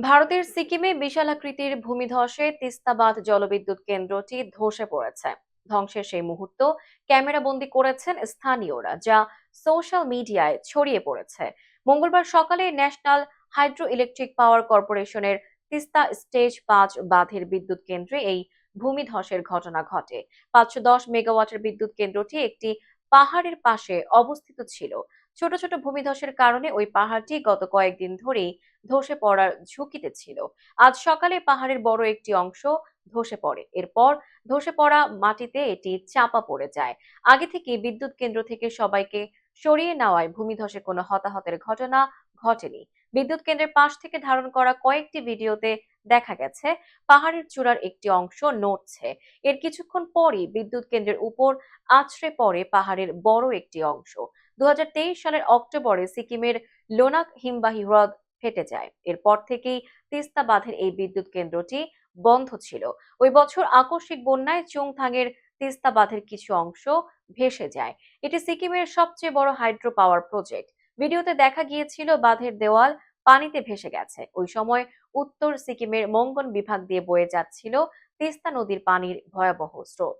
ভারতের সিকিমে বিশালাকৃতির ভূমিধসে তিস্তাবাদ জলবিদ্যুৎ কেন্দ্রটি ধসে পড়েছে। ধ্বংসের সেই মুহূর্ত ক্যামেরা ক্যামেরাবন্দি করেছেন স্থানীয়রা, যা সোশ্যাল মিডিয়ায় ছড়িয়ে পড়েছে। মঙ্গলবার সকালে ন্যাশনাল হাইড্রো ইলেকট্রিক পাওয়ার কর্পোরেশনের তিস্তা স্টেজ পাঁচ বাঁধের বিদ্যুৎ কেন্দ্রে এই ভূমিধসের ঘটনা ঘটে। পাঁচশো দশ মেগাওয়াটের বিদ্যুৎ কেন্দ্রটি একটি পাহাড়ের পাশে অবস্থিত ছিল। ছোট ছোট ভূমিধসের কারণে ওই পাহাড়টি গত কয়েকদিন ধরেই ধসে পড়ার ঝুঁকিতে ছিল। আজ সকালে পাহাড়ের বড় একটি অংশ ধসে পড়ে। এরপর ধসে পড়া মাটিতে এটি চাপা পড়ে যায়। আগে থেকে বিদ্যুৎ কেন্দ্র থেকে সবাইকে সরিয়ে নেওয়ায় ভূমিধসে কোনো হতাহতের ঘটনা ঘটেনি। বিদ্যুৎ কেন্দ্রের পাশ থেকে ধারণ করা কয়েকটি ভিডিওতে দেখা গেছে, পাহাড়ের চূড়ার একটি অংশ নড়ছে। এর কিছুক্ষণ পরই বিদ্যুৎ কেন্দ্রের উপর আছড়ে পড়ে পাহাড়ের বড় একটি অংশ। দু হাজার তেইশ সালের অক্টোবরে সিকিমের লোনাক হিমবাহী হ্রদ ফেটে যায়। এরপর থেকেই তিস্তা বাঁধের এই বিদ্যুৎ কেন্দ্রটি বন্ধ ছিল। ওই বছর আকস্মিক বন্যায় চুংথাংয়ের তিস্তা বাঁধের কিছু অংশ ভেসে যায়। এটি সিকিমের সবচেয়ে বড় হাইড্রো পাওয়ার প্রজেক্ট। ভিডিওতে দেখা গিয়েছিল বাঁধের দেওয়াল পানিতে ভেসে গেছে। ওই সময় উত্তর সিকিমের মঙ্গন বিভাগ দিয়ে বয়ে যাচ্ছিল তিস্তা নদীর পানির ভয়াবহ স্রোত।